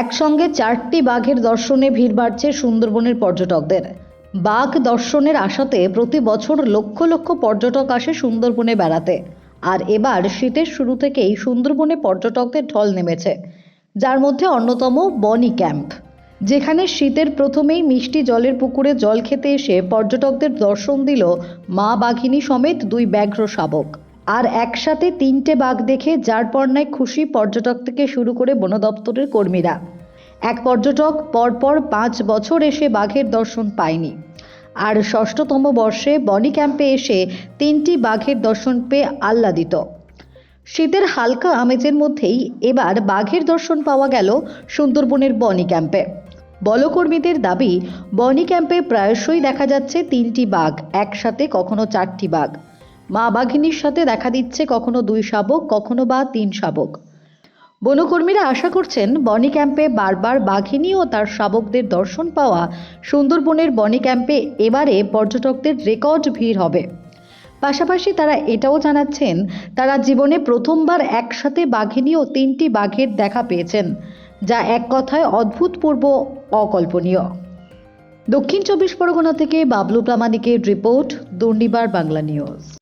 একসঙ্গে চারটি বাঘের দর্শনে ভিড় বাড়ছে সুন্দরবনের পর্যটকদের। বাঘ দর্শনের আশাতে প্রতি বছর লক্ষ লক্ষ পর্যটক আসে সুন্দরবনে বেড়াতে। আর এবার শীতের শুরু থেকেই সুন্দরবনে পর্যটকদের ঢল নেমেছে, যার মধ্যে অন্যতম বনি ক্যাম্প। যেখানে শীতের প্রথমেই মিষ্টি জলের পুকুরে জল খেতে এসে পর্যটকদের দর্শন দিল মা বাঘিনী সমেত দুই ব্যাঘ্র শাবক। আর একসাথে তিনটে বাঘ দেখে যার পর্নায় খুশি পর্যটক থেকে শুরু করে বন দপ্তরের কর্মীরা। এক পর্যটক পরপর পাঁচ বছর এসে বাঘের দর্শন পায়নি। আর ষষ্ঠতম বর্ষে বনি ক্যাম্পে এসে তিনটি বাঘের দর্শন পেয়ে আহ্লাদিত। শীতের হালকা আমেজের মধ্যেই এবার বাঘের দর্শন পাওয়া গেল সুন্দরবনের বনি ক্যাম্পে। বলকর্মীদের দাবি, বনি ক্যাম্পে প্রায়শই দেখা যাচ্ছে তিনটি বাঘ, একসাথে কখনো চারটি বাঘ। মা বাঘিনীর সাথে দেখা দিচ্ছে কখনো দুই শাবক, কখনো বা তিন শাবক। বনকর্মীরা আশা করছেন বনি ক্যাম্পে বারবার বাঘিনী ও তার শাবকদের দর্শন পাওয়া সুন্দরবনের বনি ক্যাম্পে এবারে পর্যটকদের রেকর্ড ভিড় হবে। পাশাপাশি তারা এটাও জানাচ্ছেন, তারা জীবনে প্রথমবার একসাথে বাঘিনী ও তিনটি বাঘের দেখা পেয়েছেন, যা এক কথায় অদ্ভুতপূর্ব অকল্পনীয়। দক্ষিণ চব্বিশ পরগনা থেকে বাবলু প্রামাণিকের রিপোর্ট, দুর্নিবার বাংলা নিউজ।